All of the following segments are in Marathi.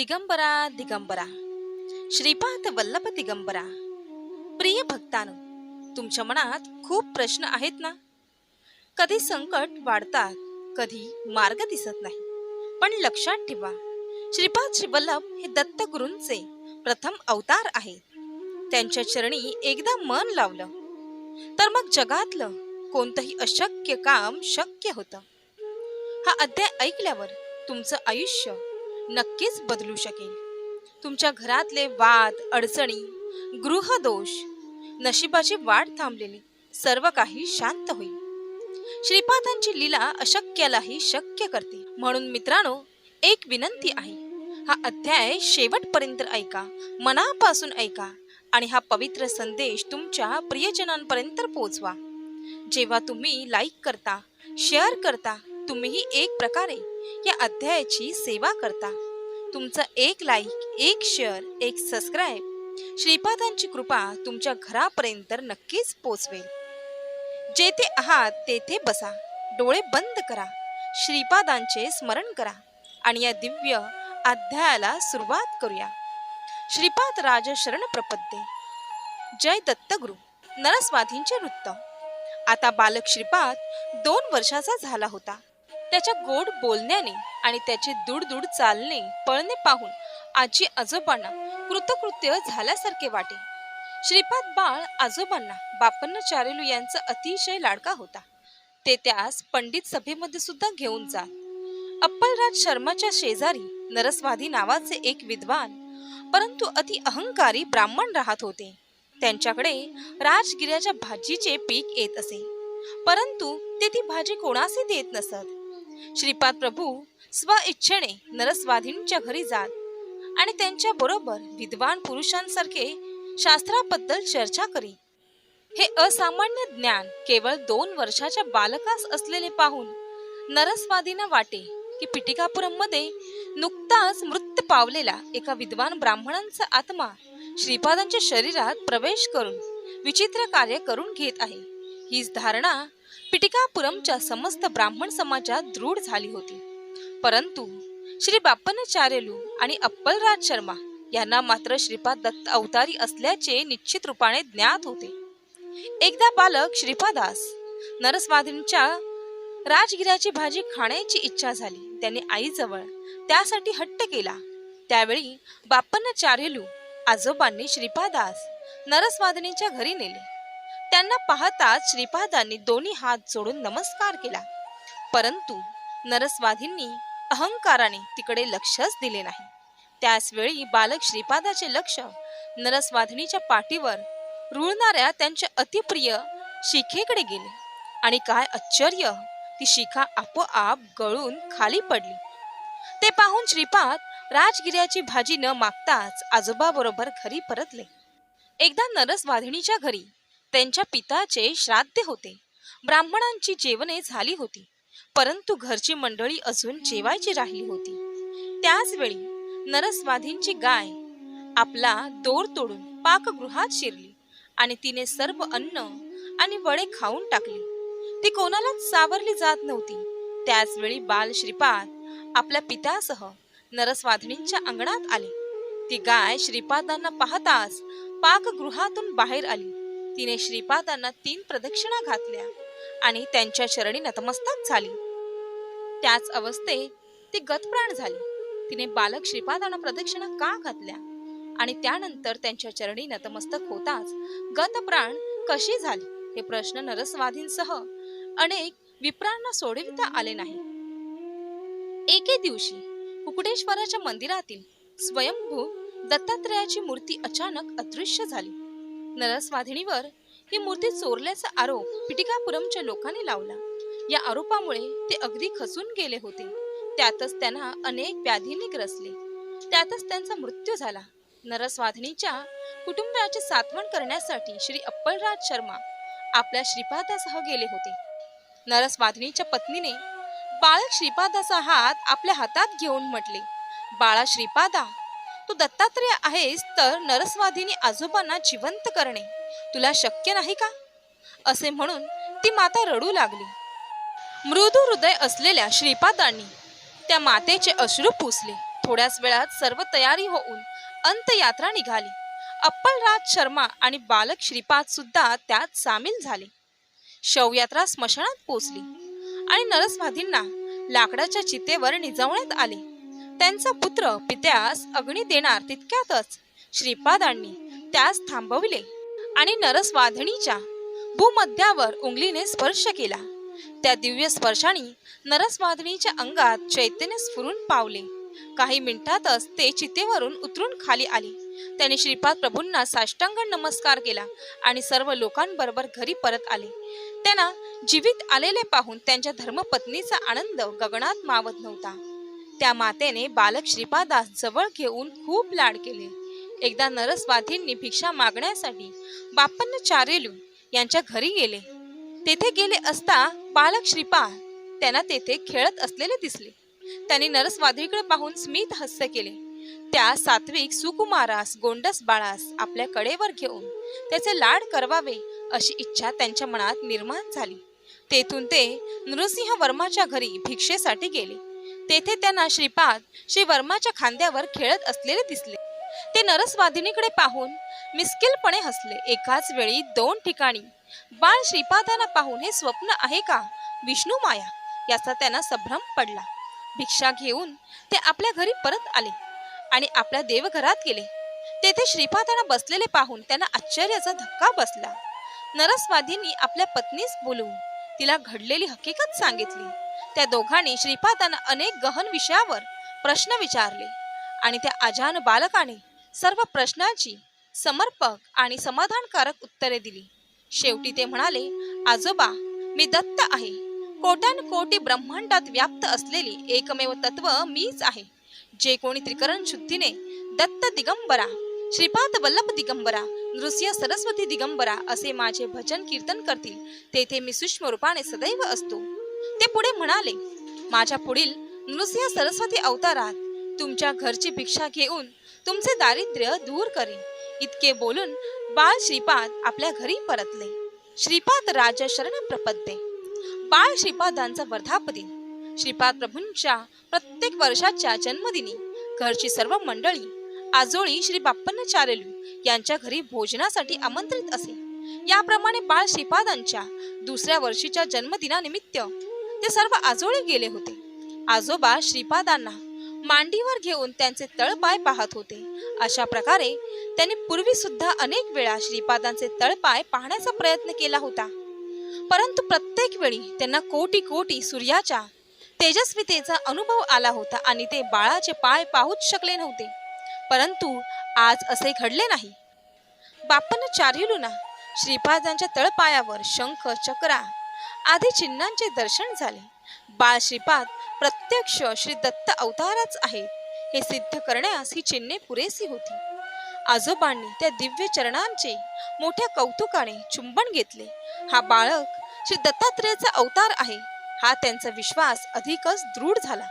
दिगंबरा दिगंबरा. श्रीपाद वल्लभ दिगंबरा. प्रिय भक्तानो तुमच्या मनात खूप प्रश्न आहेत ना? कधी संकट वाढतात कधी मार्ग दिसत नाही. पण लक्षात ठेवा श्रीपाद श्रीवल्लभ हे दत्तगुरूंचे प्रथम अवतार आहेत. त्यांच्या चरणी एकदा मन लावलं तर मग जगातलं कोणतंही अशक्य काम शक्य होतं. हा अध्याय ऐकल्यावर तुमचं आयुष्य नक्कीच बदलू शकेल. तुमच्या घरातले वाद अडचणी गृहदोष नशिबाची वाट थांबलेली सर्व काही शांत होईल. श्रीपादांची लीला अशक्यालाही शक्य करते. म्हणून मित्रांनो एक विनंती आहे. हा अध्याय शेवटपर्यंत ऐका मनापासून ऐका आणि हा पवित्र संदेश तुमच्या प्रियजनांपर्यंत पोचवा. जेव्हा तुम्ही लाईक करता शेअर करता तुम्हीही एक प्रकारे या अध्यायाची सेवा करता. तुमचं एक लाईक एक शेअर एक सबस्क्राईब श्रीपादांची कृपा तुमच्या घरापर्यंत नक्कीच पोचवेल. जेथे आहात तेथे बसा. डोळे बंद करा. श्रीपादांचे स्मरण करा. आणि या दिव्य अध्यायाला सुरुवात करूया. श्रीपाद राज शरण प्रपद्ये. जय दत्तगुरु. नरस्वाधींचे वृत्त. आता बालक श्रीपाद दोन वर्षाचा झाला होता. त्याच्या गोड बोलण्याने आणि त्याचे दुडदुड चालणे पळणे पाहून आजी आजोबांना कृतकृत्य झाल्यासारखे वाटे. श्रीपाद बाळ आजोबांना बापन्न चारेलू यांचा अतिशय लाडका होता. ते त्यास पंडित सभेमध्ये सुद्धा घेऊन जात अप्पलराज शर्माच्या शेजारी नरसवादी नावाचे एक विद्वान परंतु अति अहंकारी ब्राह्मण राहत होते. त्यांच्याकडे राजगिऱ्याच्या भाजीचे पीक येत असे. परंतु ते ती भाजी कोणासे देत नसत. श्रीपाद प्रभू स्व इच्छेने नरस्वाधींच्या घरी जात आणि त्यांच्या बरोबर विद्वान पुरुषांसारखे शास्त्राबद्दल चर्चा करी. हे असामान्य ज्ञान केवळ दोन वर्षाच्या बालकास असलेले पाहून नरस्वादींना वाटे की पिटिकापुरममध्ये नुकताच मृत पावलेला एका विद्वान ब्राह्मणांचा आत्मा श्रीपादांच्या शरीरात प्रवेश करून विचित्र कार्य करून घेत आहे. हीच धारणा पिटिकापुरमच्या समस्त ब्राह्मण समाजात दृढ झाली होती. परंतु श्री बाप्पनाचार्यलू आणि अप्पलराज शर्मा यांना मात्र श्रीपाद दत्त अवतारी असल्याचे निश्चित रूपाने ज्ञात होते. एकदा बालक श्रीपादास नरसमाधींच्या राजगिऱ्याची भाजी खाण्याची इच्छा झाली. त्याने आईजवळ त्यासाठी हट्ट केला. त्यावेळी बाप्पनाचार्यलू आजोबांनी श्रीपादास नरसवादिनीच्या घरी नेले. त्यांना पाहताच श्रीपादांनी दोन्ही हात जोडून नमस्कार केला. परंतु नरस्वाधींनी अहंकाराने तिकडे लक्षच दिले नाही. त्याचवेळी बालक श्रीपादाचे लक्ष नरस्वाधिनीच्या पाठीवर रुळणाऱ्या त्यांच्या अतिप्रिय शिखेकडे गेले आणि काय आश्चर्य ती शिखा आपोआप गळून खाली पडली. ते पाहून श्रीपाद राजगिऱ्याची भाजी न मागताच आजोबा बरोबर घरी परतले. एकदा नरसवाधिणीच्या घरी त्यांच्या पिताचे श्राद्ध होते. ब्राह्मणांची जेवणे झाली होती परंतु घरची मंडळी अजून जेवायची राहिली होती. त्याचवेळी नरस्वाधींची गाय आपला दोर तोडून पाकगृहात शिरली आणि तिने सर्व अन्न आणि वडे खाऊन टाकली. ती कोणालाच सावरली जात नव्हती. त्याचवेळी बाल श्रीपाद आपल्या पित्यासह नरस्वाधिनीच्या अंगणात आले. ती गाय श्रीपादांना पाहताच पाकगृहातून बाहेर आली. तिने श्रीपादांना तीन प्रदक्षिणा घातल्या आणि त्यांच्या चरणी नतमस्तक झाली. त्याच अवस्थेत ती गतप्राण झाली. तिने बालक श्रीपादांना प्रदक्षिणा का घातल्या? आणि त्यानंतर त्यांच्या चरणी नतमस्तक होताच गतप्राण कशी झाली? हे प्रश्न नरसवादींसह अनेक विप्रांना सोडविता आले नाही. एके दिवशी कुकुटेश्वराच्या मंदिरातील स्वयंभू दत्तात्रयाची मूर्ती अचानक अदृश्य झाली. नरसवाधिणीवर ही मूर्ती चोरल्याचा आरोप पिटिकापुरमच्या लोकांनी लावला. या आरोपामुळे ते अगदी खसून गेले होते. त्यातच त्यांना अनेक व्याधींनी ग्रसले. त्यातच त्यांचा मृत्यू झाला. नरस्वाधिनीच्या कुटुंबाची सातवण करण्यासाठी श्री अप्पलराज शर्मा आपल्या श्रीपादासह गेले होते. नरस्वाधिनीच्या पत्नीने बाळक श्रीपादाचा हात आपल्या हातात घेऊन म्हटले बाळा श्रीपादा तू दत्तात्रेय आहेस तर नरस्वाधीनी आजोबांना जिवंत करणे. तुला शक्य नाही का? असे म्हणून ती माता रडू लागली. मृदू हृदय असलेल्या श्रीपादांनी त्या मातेचे अश्रू पुसले. थोड्याच वेळात सर्व तयारी होऊन अंतयात्रा निघाली. अप्पलराज शर्मा आणि बालक श्रीपाद सुद्धा त्यात सामील झाले. शवयात्रा स्मशानात पोचली आणि नरसवाधींना लाकडाच्या चितेवर निजवण्यात आले. त्यांचा पुत्र पित्यास अग्नी देणार तितक्यातच श्रीपादांनी त्यास थांबविले आणि नरसवाधिणीच्या भूमध्यावर उंगलीने स्पर्श केला. त्या दिव्य स्पर्शाने नरसवाधणीच्या अंगात चैतन्य स्फुरून पावले. काही मिनिटातच ते चितेवरून उतरून खाली आले. त्याने श्रीपाद प्रभूंना साष्टांग नमस्कार केला आणि सर्व लोकांबरोबर घरी परत आले. त्यांना जीवित आलेले पाहून त्यांच्या धर्मपत्नीचा आनंद गगनात मावत नव्हता. त्या मातेने बालक श्रीपादास जवळ घेऊन खूप लाड केले. एकदा नरसवाधींनी भिक्षा मागण्यासाठी बापन्न चारेलू यांच्या घरी गेले. तेथे गेले असता बालक श्रीपाद त्यांना तेथे खेळत असलेले दिसले. त्यांनी नरसवाधीकडे पाहून स्मित हास्य केले. त्या सात्विक सुकुमारास गोंडस बाळास आपल्या कडेवर घेऊन त्याचे लाड करवावे अशी इच्छा त्यांच्या मनात निर्माण झाली. तेथून ते नृसिंह वर्माच्या घरी भिक्षेसाठी गेले. तेथे त्यांना श्रीपाद श्री वर्माच्या खांद्यावर खेळत असलेले दिसले. ते नरसवादिनीकडे पाहून मिस्किलपणे हसले. एकाच वेळी दोन ठिकाणी बाळ श्रीपादांना पाहून हे स्वप्न आहे का? विष्णू माया याचा त्यांना संभ्रम पडला. भिक्षा घेऊन ते आपल्या घरी परत आले आणि आपल्या देवघरात गेले. तेथे श्रीपादांना बसलेले पाहून त्यांना आश्चर्याचा धक्का बसला. नरसवादींनी आपल्या पत्नीस बोलवून तिला घडलेली हकीकत सांगितली. त्या दोघांनी श्रीपादांना अनेक गहन विषयावर प्रश्न विचारले आणि त्या अजान बालकाने सर्व प्रश्नांची समर्पक आणि समाधानकारक उत्तरे दिली. शेवटी ते म्हणाले आजोबा मी दत्त आहे. कोट्यान कोटी ब्रह्मांडात व्याप्त असलेली एकमेव तत्व मीच आहे. जे कोणी त्रिकरण शुद्धीने दत्त दिगंबरा श्रीपाद वल्लभ दिगंबरा नृसिंह सरस्वती दिगंबरा असे माझे भजन कीर्तन करतील तेथे मी सूक्ष्म रूपाने सदैव असतो. ते पुढे म्हणाले माझ्या पुढील नृसिंह सरस्वती अवतारात तुमच्या घरची भिक्षा घेऊन तुमचे दारिद्र्य दूर करीन. इतके बोलून बाळ श्रीपाद आपल्या घरी परतले. श्रीपाद राजा शरण प्रपद्ये बाळ श्रीपादांचा वर्धापदिन श्रीपाद प्रभूंच्या प्रत्येक वर्षाच्या जन्मदिनी घरची सर्व मंडळी आजोळी श्री बाप्पन्नचार्यलू यांच्या घरी भोजनासाठी आमंत्रित असे. याप्रमाणे बाळ श्रीपादांच्या दुसऱ्या वर्षीच्या जन्मदिनानिमित्त ते सर्व आजोळे गेले होते. आजोबा श्रीपादांना मांडीवर घेऊन त्यांचे तळपाय पाहत होते. अशा प्रकारे त्यांनी पूर्वी सुद्धा अनेक वेळा श्रीपादांचे तळपाय पाहण्याचा प्रयत्न केला होता. परंतु प्रत्येक वेळी त्यांना कोटी कोटी सूर्याच्या तेजस्वितेचा अनुभव आला होता आणि ते बाळाचे पाय पाहूच शकले नव्हते. परंतु आज असे घडले नाही. बापन चारिलुना श्रीपादांच्या तळपायावर शंख चक्रा आधी चिन्हांचे दर्शन झाले. बाळ श्रीपाद प्रत्यक्ष श्री दत्त अवतारच आहेत हे सिद्ध करण्यास ही चिन्हे पुरेसी होती. आजोबांनी त्या दिव्य चरणांचे मोठ्या कौतुकाने चुंबन घेतले. हा बाळक श्री दत्तात्रेयाचा अवतार आहे. हा त्यांचा विश्वास अधिकच दृढ झाला.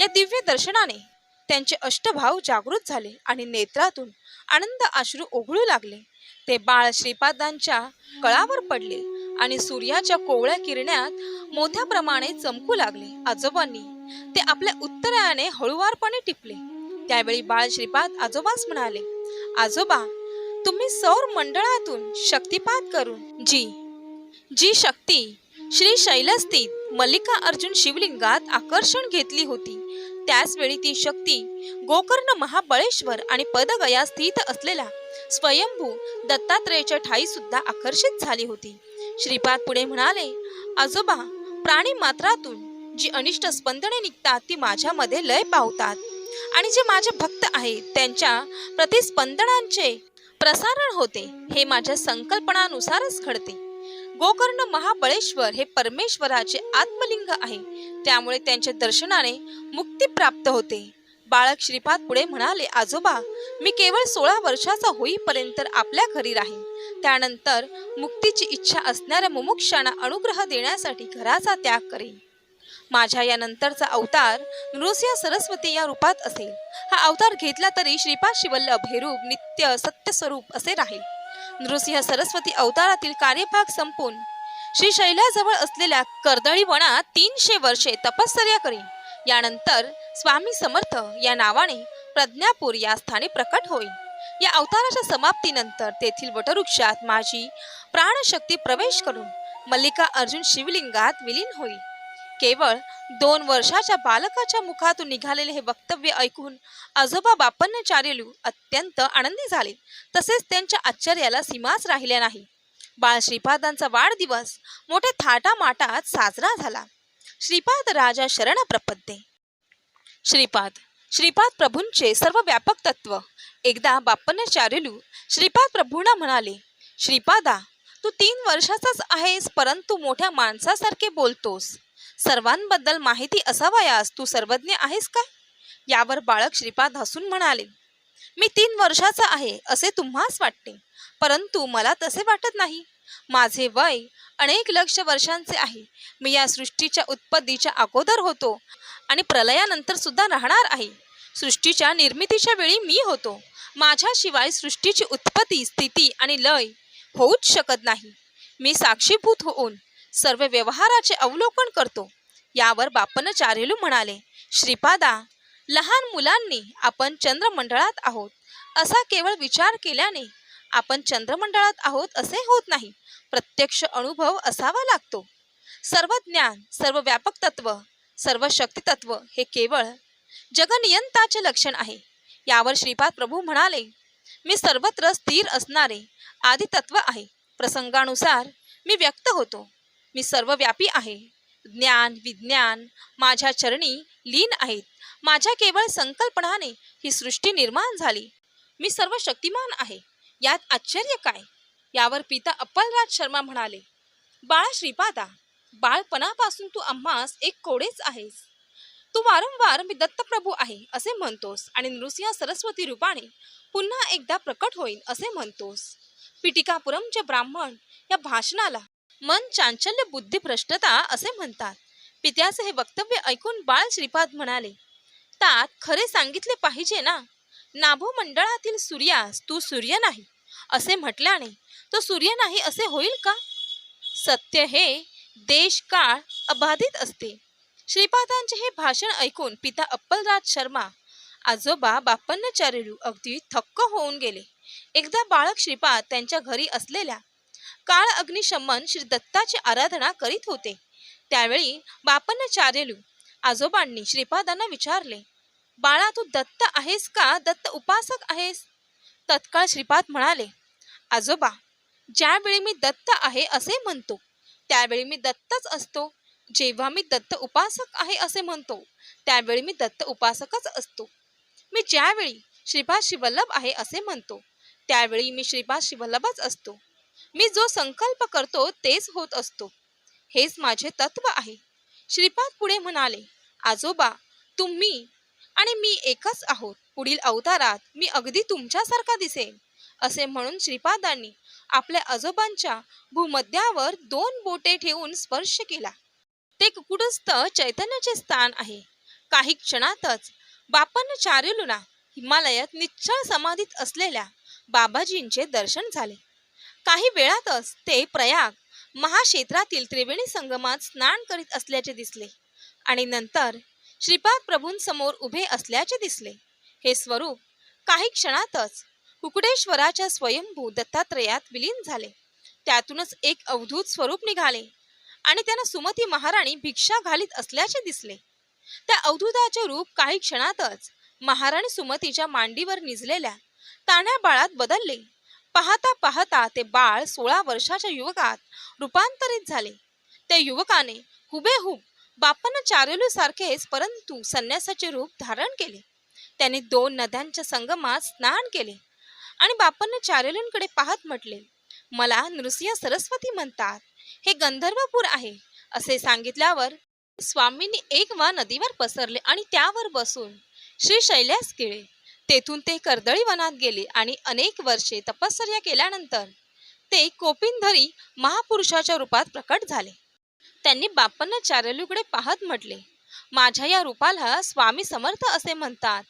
या दिव्य दर्शनाने त्यांचे अष्टभाव जागृत झाले आणि नेत्रातून आनंद अश्रू ओघळू लागले. ते बाळ श्रीपादांच्या कळावर पडले. आणि सूर्याच्या कोवळ्या किरण्यात मोठ्या प्रमाणे चमकू लागले. आजोबांनी ते आपल्या उत्तरायाने हळुवारपणे टिपले. त्यावेळी बाळ श्रीपाद आजोबास म्हणाले आजोबा तुम्ही सौर मंडळातून शक्तिपात करून जी जी शक्ती श्री शैलस्थित मल्लिका अर्जुन शिवलिंगात आकर्षण घेतली होती त्याचवेळी ती शक्ती गोकर्ण महाबळेश्वर आणि पदगया स्थित असलेला स्वयंभू दत्तात्रेयच्या ठाई सुद्धा आकर्षित झाली होती. श्रीपाद पुढे म्हणाले आजोबा प्राणी मात्रातून जी अनिष्ट स्पंदने निघतात ती माझ्यामध्ये लय पावतात. आणि जे माझे भक्त आहेत त्यांच्या प्रतिस्पंदनांचे प्रसारण होते हे माझ्या संकल्पनानुसारच घडते. गोकर्ण महाबळेश्वर हे परमेश्वराचे आत्मलिंग आहे. त्यामुळे त्यांच्या दर्शनाने मुक्ती प्राप्त होते. बाळक श्रीपाद पुढे म्हणाले आजोबा मी केवळ सोळा वर्षाचा होईपर्यंत आपल्या घरी राहीन. त्यानंतर मुक्तीची इच्छा असणाऱ्या मुमुक्षांना अनुग्रह देण्यासाठी घराचा त्याग करेन. माझ्या या नंतरचा अवतार नृसिंह सरस्वती या रूपात असेल. हा अवतार घेतला तरी श्रीपाद शिवल्लभ हे नित्य सत्य स्वरूप असे राहील. नृसिंह सरस्वती अवतारातील कार्यभाग संपून श्री शैलाजवळ असलेल्या कर्दळी वनात तीनशे वर्षे तपश्चर्या करीन. यानंतर स्वामी समर्थ या नावाने प्रज्ञापूर या स्थानी प्रकट होईल. या अवताराच्या समाप्तीनंतर तेथील वटवृक्षात माझी प्राणशक्ती प्रवेश करून मल्लिका अर्जुन शिवलिंगात विलीन होईल. केवळ दोन वर्षाच्या बालकाच्या मुखातून निघालेले हे वक्तव्य ऐकून आजोबा बापन्नाचार्युलू अत्यंत आनंदी झाले. तसेच त्यांच्या आश्चर्याला सीमाच राहिल्या नाही. बाळ श्रीपादांचा वाढदिवस मोठ्या थाटामाटात साजरा झाला. श्रीपाद राजा शरण प्रपद्ये श्रीपाद. श्रीपाद प्रभूंचे सर्व व्यापक तत्व. एकदा बापन्नाचार्युलू श्रीपाद प्रभूंना म्हणाले श्रीपादा तू तीन वर्षाचाच आहेस परंतु मोठ्या माणसासारखे बोलतोस. सर्वांबद्दल माहिती असावयास तू सर्वज्ञ आहेस का? यावर बाळक श्रीपाद हसून म्हणाले मी तीन वर्षाचा आहे असे तुम्हास वाटते. परंतु मला तसे वाटत नाही. माझे वय अनेक लक्ष वर्षांचे आहे. मी या सृष्टीच्या उत्पत्तीच्या अगोदर होतो. आणि प्रलयानंतर सुद्धा राहणार आहे. सृष्टीच्या निर्मितीच्या वेळी मी होतो. माझ्याशिवाय सृष्टीची उत्पत्ती स्थिती आणि लय होऊच शकत नाही. मी साक्षीभूत होऊन सर्व व्यवहाराचे अवलोकन करतो. यावर बापनाचार्युलू म्हणाले श्रीपादा लहान मुलांनी आपण चंद्रमंडळात आहोत. असा केवळ विचार केल्याने आपण चंद्रमंडळात आहोत असे होत नाही. प्रत्यक्ष अनुभव असावा लागतो. सर्व ज्ञान सर्व व्यापक तत्व सर्व शक्तितत्व हे केवळ जगनियंताचे लक्षण आहे. यावर श्रीपाद प्रभू म्हणाले मी सर्वत्र स्थिर असणारे आदितत्व आहे. प्रसंगानुसार मी व्यक्त होतो. मी सर्वव्यापी आहे. ज्ञान विज्ञान माझ्या चरणी लीन आहेत. माझ्या केवळ संकल्पनाने ही सृष्टी निर्माण झाली. मी सर्व शक्तिमान आहे. यात आश्चर्य काय? यावर पिता अप्पलराज शर्मा म्हणाले बाळा श्रीपादा बाळपणापासून तू आम्हास एक कोडेच आहेस. तू वारंवार मी दत्तप्रभू आहे असे म्हणतोस आणि नृसिंह सरस्वती रूपाने पुन्हा एकदा प्रकट होईल असे म्हणतोस. पिटिकापुरमचे ब्राह्मण या भाषणाला मन चांचल्य बुद्धी भ्रष्टता असे म्हणतात. पित्याचे हे वक्तव्य ऐकून बाळ श्रीपाद म्हणाले तात खरे सांगितले पाहिजे ना? नाभो मंडळातील सूर्यास तू सूर्य नाही असे म्हटल्याने तो सूर्य नाही असे होईल का? सत्य हे देश काळ अबाधित असते. श्रीपादांचे हे भाषण ऐकून पिता अप्पलराज शर्मा आजोबा बापन्नाचार्युलू अगदी थक्क होऊन गेले. एकदा बाळक श्रीपाद त्यांच्या घरी असलेल्या काळ अग्निशमन श्री दत्ताची आराधना करीत होते. त्यावेळी बापन्नचार्यलू आजोबांनी श्रीपादांना विचारले बाळा तू दत्त आहेस का? दत्त उपासक आहेस? तत्काळ श्रीपाद म्हणाले आजोबा ज्यावेळी मी दत्त आहे असे म्हणतो त्यावेळी मी दत्तच असतो. जेव्हा मी दत्त उपासक आहे असे म्हणतो त्यावेळी मी दत्त उपासकच असतो. मी ज्यावेळी श्रीपाद शिवल्लभ आहे असे म्हणतो त्यावेळी मी श्रीपाद शिवल्लभच असतो. मी जो संकल्प करतो तेच होत असतो. हेच माझे तत्व आहे. श्रीपाद पुढे म्हणाले आजोबा तुम्ही आणि मी एकच आहोत. पुढील अवतारात मी अगदी तुमच्यासारखा दिसेन असे म्हणून श्रीपादांनी आपल्या आजोबांच्या भूमध्यावर दोन बोटे ठेवून स्पर्श केला. ते कुकुटस्थ चैतन्याचे स्थान आहे. काही क्षणातच बापन चारुलुना हिमालयात निश्चळ समाधीत असलेल्या बाबाजींचे दर्शन झाले. काही वेळातच ते प्रयाग महाक्षेत्रातील त्रिवेणी संगमात स्नान करीत असल्याचे दिसले आणि नंतर श्रीपाद प्रभूंसमोर उभे असल्याचे दिसले. हे स्वरूप काही क्षणातच कुकुडेश्वराच्या स्वयंभू दत्तात्रयात विलीन झाले. त्यातूनच एक अवधूत स्वरूप निघाले आणि त्यांना सुमती महाराणी भिक्षा घालीत असल्याचे दिसले. त्या अवधूताचे रूप काही क्षणातच महाराणी सुमतीच्या मांडीवर निजलेल्या ताण्या बाळात बदलले. पाहता पाहता ते बाळ सोळा वर्षाच्या युवकात रूपांतरित झाले. त्या युवकाने हुबेहूब बापन चारेलू सारखेच परंतु संन्यासाचे रूप धारण केले. त्याने दोन नद्यांच्या संगमात स्नान केले. आणि बापांना चारेलूंकडे पाहत म्हटले मला नृसिंह सरस्वती म्हणतात. हे गंधर्वपूर आहे. असे सांगितल्यावर स्वामींनी एक वा नदीवर पसरले आणि त्यावर बसून श्री शैल्यास केले तेथून ते कर्दळी वनात गेले आणि अनेक वर्षे तपश्चर्या केल्यानंतर ते कोपिंधरी महापुरुषाच्या रूपात प्रकट झाले. त्यांनी बाप्पांना चारलूकडे पाहत म्हटले माझ्या या रूपाला स्वामी समर्थ असे म्हणतात.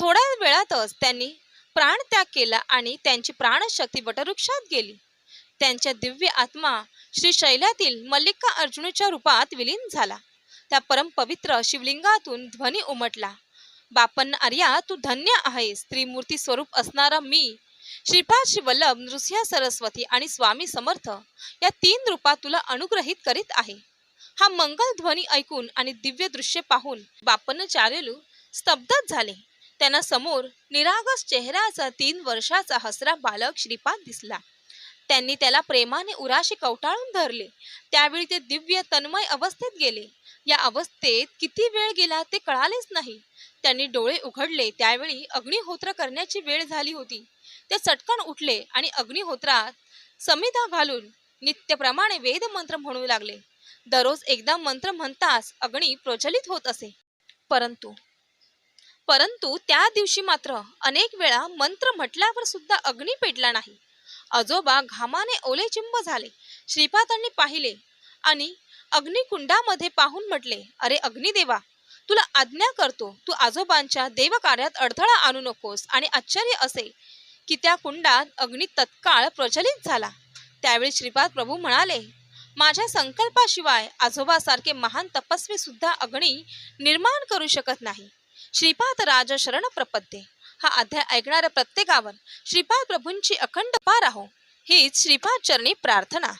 थोड्या वेळातच त्यांनी प्राणत्याग केला आणि त्यांची प्राणशक्ती वटवृक्षात गेली. त्यांच्या दिव्य आत्मा श्री शैल्यातील मल्लिका अर्जुनच्या रूपात विलीन झाला. त्या परमपवित्र शिवलिंगातून ध्वनी उमटला. बापन आर्या तू धन्य आहेस. त्रिमूर्ती स्वरूप असणारा मी श्रीपाद शिवल्लभ नृसिंह सरस्वती आणि स्वामी समर्थ या तीन रूपात तुला अनुग्रहित करीत आहे. हा मंगल ध्वनी ऐकून आणि दिव्य दृश्य पाहून बापनाचार्युलू स्तब्धच झाले. त्यांना समोर निरागस चेहऱ्याचा तीन वर्षाचा हसरा बालक श्रीपाद दिसला. त्यांनी त्याला प्रेमाने उराशी कवटाळून धरले. त्यावेळी ते दिव्य तन्मय अवस्थेत गेले. या अवस्थेत किती वेळ गेला ते कळालेच नाही. त्यांनी डोळे उघडले. त्यावेळी अग्निहोत्र करण्याची वेळ झाली होती. ते चटकन उठले आणि अग्निहोत्रात समिधा घालून नित्यप्रमाणे वेदमंत्र म्हणू लागले. दररोज एकदा मंत्र म्हणताच अग्नी प्रज्वलित होत असे. परंतु परंतु त्या दिवशी मात्र अनेक वेळा मंत्र म्हटल्यावर सुद्धा अग्नी पेटला नाही. आजोबा घामाने ओलेचिंब झाले. श्रीपादांनी पाहिले आणि अग्निकुंडामध्ये पाहून म्हटले अरे अग्निदेवा तुला आज्ञा करतो. तू आजोबांच्या देवकार्यात अडथळा आणू नकोस आणि आश्चर्य असे की त्या कुंडात अग्नी तत्काळ प्रचलित झाला. त्यावेळी श्रीपाद प्रभू म्हणाले माझ्या संकल्पाशिवाय आजोबासारखे महान तपस्वी सुद्धा अग्नी निर्माण करू शकत नाही. श्रीपाद राज शरण प्रपद्ये. हा अध्याय ऐकणाऱ्या प्रत्येकावर श्रीपाद प्रभूंची अखंड पार आहो हीच श्रीपाद चरणी प्रार्थना.